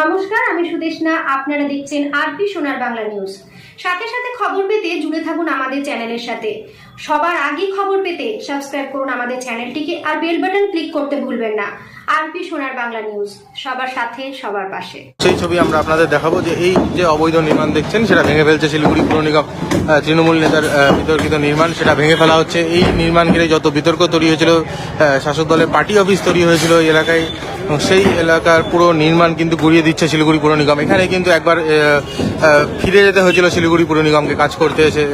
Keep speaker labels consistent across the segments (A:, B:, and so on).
A: নমস্কার, আমি সুদেশনা, আপনারা দেখছেন আরপি সোনার বাংলা নিউজ। সাথে সাথে খবর পেতে জুড়ে থাকুন আমাদের চ্যানেলের সাথে। সবার আগে খবর পেতে সাবস্ক্রাইব করুন আমাদের চ্যানেলটিকে আর বেল বাটন ক্লিক করতে ভুলবেন না। আরপি সোনার বাংলা নিউজ, সবার সাথে, সবার পাশে।
B: সেই ছবি আমরা আপনাদের দেখাবো যে এই যে অবৈধ নির্মাণ দেখছেন, সেটা ভেঙে ফেলছে শিলিগুড়ি পুর নিগম তৃণমূল নেতার বিতর্কিত নির্মাণ, সেটা ভেঙে ফেলা হচ্ছে। এই নির্মাণ ঘিরে যত বিতর্ক তৈরি হয়েছিল শাসক দলের পার্টি অফিস তৈরি হয়েছিল এই এলাকায় সেই এলাকার পুরো নির্মাণ কিন্তু গুড়িয়ে দিচ্ছে শিলিগুড়ি পুর নিগম। এখানে কিন্তু একবার ফিরে যেতে হয়েছিল শিলিগুড়ি পুর নিগমকে কাজ করতে এসে।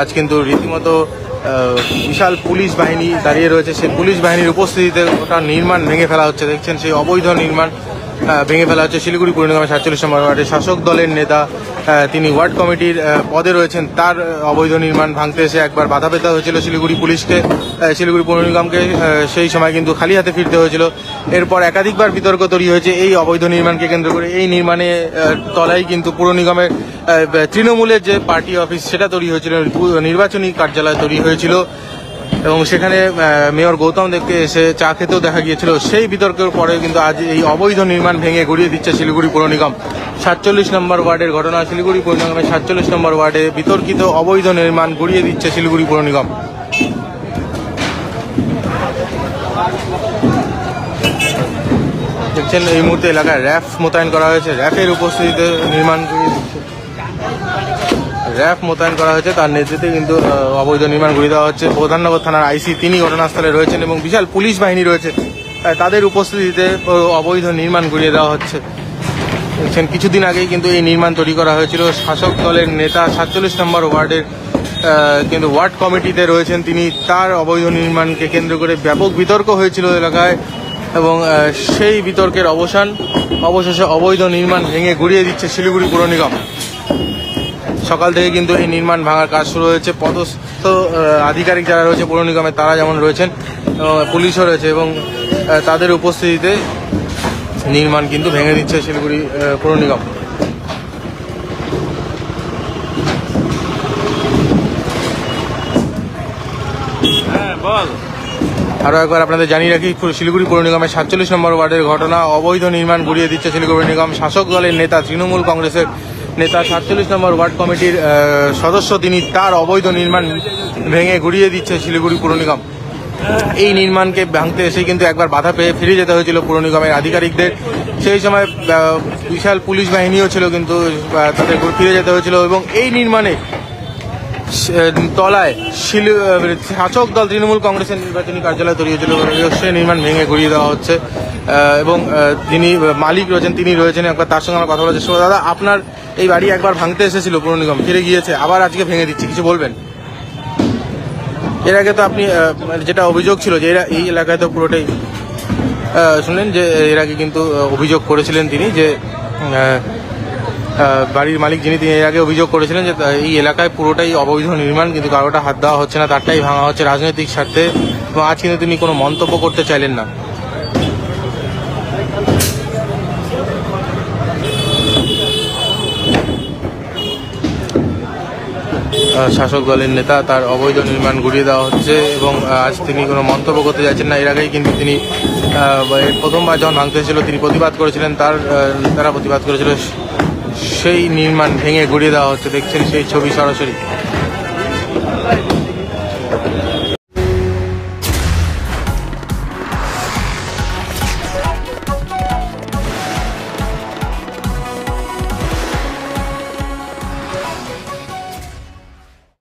B: আজ কিন্তু রীতিমতো বিশাল পুলিশ বাহিনী দাঁড়িয়ে রয়েছে। সেই পুলিশ বাহিনীর উপস্থিতিতে ওটা নির্মাণ ভেঙে ফেলা হচ্ছে। দেখছেন সেই অবৈধ নির্মাণ। ভেঙে ফেলা হচ্ছে। শিলিগুড়ি পুর নিগমের সাতচল্লিশ নম্বর ওয়ার্ডে শাসক দলের নেতা তিনি ওয়ার্ড কমিটির পদে রয়েছেন। তার অবৈধ নির্মাণ ভাঙতে এসে একবার বাধা পেতে হয়েছিল শিলিগুড়ি পুলিশকে। শিলিগুড়ি পুর সেই সময় কিন্তু খালি হাতে ফিরতে হয়েছিল। এরপর একাধিকবার বিতর্ক তৈরি হয়েছে এই অবৈধ নির্মাণকে কেন্দ্র করে। এই নির্মাণে তলায় কিন্তু পুর নিগমের তৃণমূলের যে পার্টি অফিস, সেটা তৈরি হয়েছিল। নির্বাচনী কার্যালয় তৈরি হয়েছিল। এবং সেখানে মেয়র গৌতম দেবকে এসে চা খেতেও দেখা গিয়েছিল। সেই বিতর্কের পরে কিন্তু আজ এই অবৈধ নির্মাণ ভেঙে গড়িয়ে দিচ্ছে শিলিগুড়ি পৌর নিগম। সাতচল্লিশ নম্বর ওয়ার্ডের ঘটনা শিলিগুড়ি পৌর নিগমের সাতচল্লিশ নম্বর ওয়ার্ডে বিতর্কিত অবৈধ নির্মাণ গড়িয়ে দিচ্ছে শিলিগুড়ি পৌর নিগম। দেখছেন, এই মুহূর্তে এলাকায় র্যাফ মোতায়েন করা হয়েছে। র্যাফের উপস্থিতিতে নির্মাণ গড়িয়ে দিচ্ছে। র্যাব মোতায়েন করা হয়েছে। তার নেতৃত্বে কিন্তু অবৈধ নির্মাণ ঘুরিয়ে দেওয়া হচ্ছে। প্রধাননগর থানার আইসি তিনি ঘটনাস্থলে রয়েছেন এবং বিশাল পুলিশ বাহিনী রয়েছে। তাদের উপস্থিতিতে অবৈধ নির্মাণ ঘুরিয়ে দেওয়া হচ্ছে। দেখছেন, কিছুদিন আগেই কিন্তু এই নির্মাণ তৈরি করা হয়েছিল। শাসক দলের নেতা সাতচল্লিশ নম্বর ওয়ার্ডের কিন্তু ওয়ার্ড কমিটিতে রয়েছেন তিনি। তার অবৈধ নির্মাণকে কেন্দ্র করে ব্যাপক বিতর্ক হয়েছিল এলাকায় এবং সেই বিতর্কের অবসান, অবশেষে অবৈধ নির্মাণ ভেঙে গুড়িয়ে দিচ্ছে শিলিগুড়ি পুর নিগম। সকাল থেকে কিন্তু এই নির্মাণ ভাঙার কাজ শুরু হয়েছে। পদস্থ আধিকারিক যারা রয়েছে পৌর নিগমে তারা যেমন রয়েছেন পুলিশও রয়েছে এবং তাদের উপস্থিতিতে নির্মাণ কিন্তু ভেঙে দিচ্ছে শিলিগুড়ি পৌর নিগম। আরও একবার আপনাদের জানিয়ে রাখি শিলিগুড়ি পৌর নিগমের সাতচল্লিশ নম্বর ওয়ার্ডের ঘটনা অবৈধ নির্মাণ গুড়িয়ে দিচ্ছে শিলিগুড়ি নিগম। শাসক দলের নেতা তৃণমূল কংগ্রেসের নেতা সাতচল্লিশ নম্বর ওয়ার্ড কমিটির সদস্য তিনি তার অবৈধ নির্মাণ ভেঙে ঘুরিয়ে দিচ্ছে শিলিগুড়ি পুর নিগম। এই নির্মাণকে ভাঙতে এসে কিন্তু একবার বাধা পেয়ে ফিরে যেতে হয়েছিল পুর নিগমের আধিকারিকদের। সেই সময় বিশাল পুলিশ বাহিনীও ছিল কিন্তু তাদের ফিরে যেতে হয়েছিল এবং এই নির্মাণে তলায় শিলু শাসক দল তৃণমূল কংগ্রেসের নির্বাচনী কার্যালয় তৈরি হয়েছিল সে নির্মাণ ভেঙে ঘুরিয়ে দেওয়া হচ্ছে। এবং যিনি মালিক রয়েছেন, তিনি রয়েছেন, একবার তার সঙ্গে আমার কথা চেষ্টা দাদা, আপনার এই বাড়ি একবার ভাঙতে এসেছিল পুর নিগম, ফিরে গিয়েছে, আবার আজকে ভেঙে দিচ্ছে, কিছু বলবেন? এর আগে তো আপনি মানে যেটা অভিযোগ ছিল যে এই এলাকায় তো পুরোটাই শুনলেন যে এর আগে কিন্তু অভিযোগ করেছিলেন তিনি যে বাড়ির মালিক যিনি তিনি এর আগে অভিযোগ করেছিলেন যে এই এলাকায় পুরোটাই অবৈধ নির্মাণ, কিন্তু কারোটা হাত দেওয়া হচ্ছে না, তারটাই ভাঙা হচ্ছে রাজনৈতিক স্বার্থে। এবং আজ কিন্তু তিনি কোনো মন্তব্য করতে চাইলেন না। শাসক দলের নেতা তার অবৈধ নির্মাণ ঘুরিয়ে দেওয়া হচ্ছে এবং আজ তিনি কোনো মন্তব্য করতে যাচ্ছেন না। এর আগেই কিন্তু তিনি প্রথমবার যখন ভাঙতে ছিল তিনি প্রতিবাদ করেছিলেন। তার তারা প্রতিবাদ করেছিল, সেই নির্মাণ ভেঙে ঘুরিয়ে দেওয়া হচ্ছে। দেখছেন সেই ছবি সরাসরি।